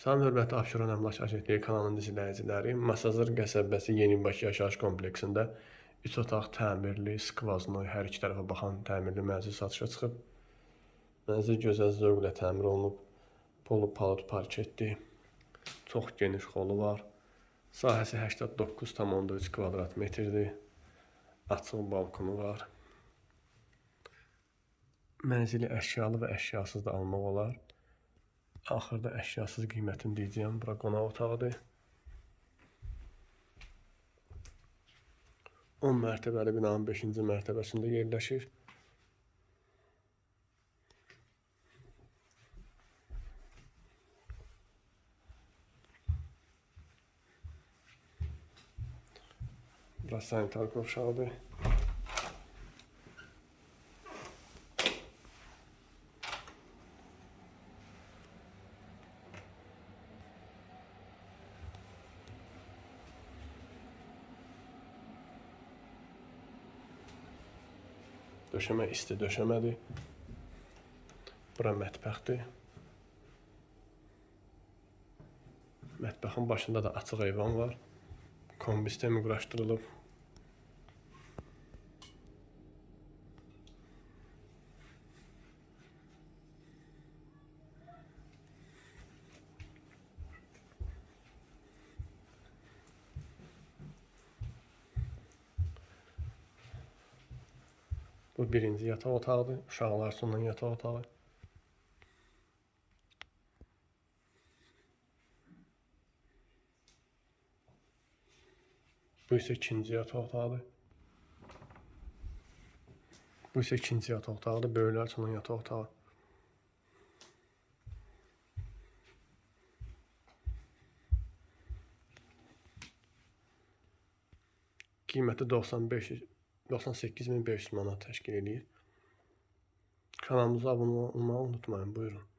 Salam hörmətli Abşeron Əmlak Agentliyi kanalının izləyiciləri, Masazır qəsəbəsi Yenibaşı yaşayış kompleksində 3 otaq təmirli, skvazno, hər iki tərəfə baxan təmirli mənzil satışa çıxıb. Mənzil gözəl zövqlə təmir olunub. Polu palıd parketli. Çox geniş xolu var. Sahəsi 89,3 kvadrat metrdir. Açıq balkonu var. Mənzili əşyalı və əşyasız da almaq olar. Axırda əşyasız qiymətini deyəcəyəm. Bura qonaq otağıdır. 10 mərtəbəli binanın 5-ci mərtəbəsində yerləşir. Bura sanitar qovşağıdır. Döşəmə isti döşəmədir. Bura mətbəxdir. Mətbəxin başında da açıq eyvan var. Kombi sistemi quraşdırılıb. Bu birinci yataq otağıdır. Uşaqlar üçün yataq otağı. Bu isə ikinci yataq otağıdır. Bu isə ikinci yataq otağıdır. Böyüklər üçün yataq otağı. Qiyməti 95 98500 manat təşkil edir. Kanalımıza abunə olmağı unutmayın. Buyurun.